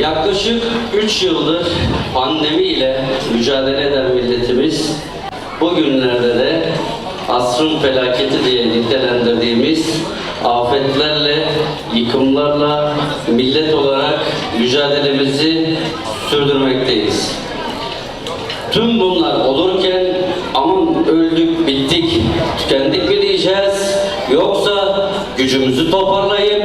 Yaklaşık 3 yıldır pandemiyle mücadele eden milletimiz bugünlerde de asrın felaketi diye nitelendirdiğimiz afetlerle, yıkımlarla millet olarak mücadelemizi sürdürmekteyiz. Tüm bunlar olurken aman öldük, bittik, tükendik mi diyeceğiz? Yoksa gücümüzü toparlayıp,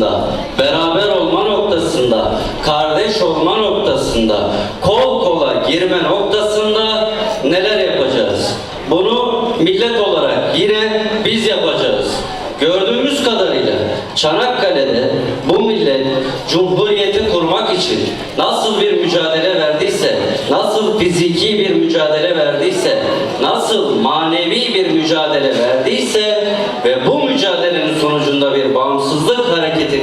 noktasında, beraber olma noktasında, kardeş olma noktasında, kol kola girme noktasında neler yapacağız? Bunu millet olarak yine biz yapacağız. Gördüğümüz kadarıyla Çanakkale'de bu millet Cumhuriyeti kurmak için nasıl bir mücadele verdiyse, nasıl fiziki bir mücadele verdiyse, nasıl manevi bir mücadele verdiyse ve bu mücadelenin sonucunda bir bağımsızlık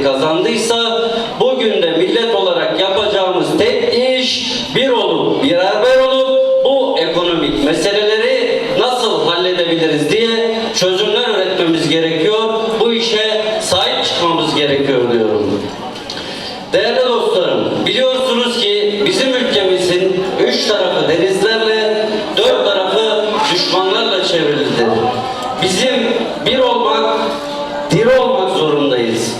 kazandıysa bugün de millet olarak yapacağımız tek iş bir olup beraber olup bu ekonomik meseleleri nasıl halledebiliriz diye çözümler üretmemiz gerekiyor. Bu işe sahip çıkmamız gerekiyor diyorum. Değerli dostlarım, biliyorsunuz ki bizim ülkemizin üç tarafı denizlerle, dört tarafı düşmanlarla çevrilidir. Bizim bir olmak, diri olmak zorundayız.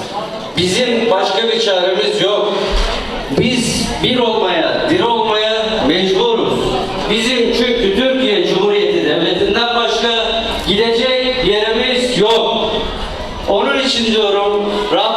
Bizim başka bir çaremiz yok. Biz bir olmaya, diri olmaya mecburuz. Bizim çünkü Türkiye Cumhuriyeti Devleti'nden başka gidecek yerimiz yok. Onun için diyorum Rabbim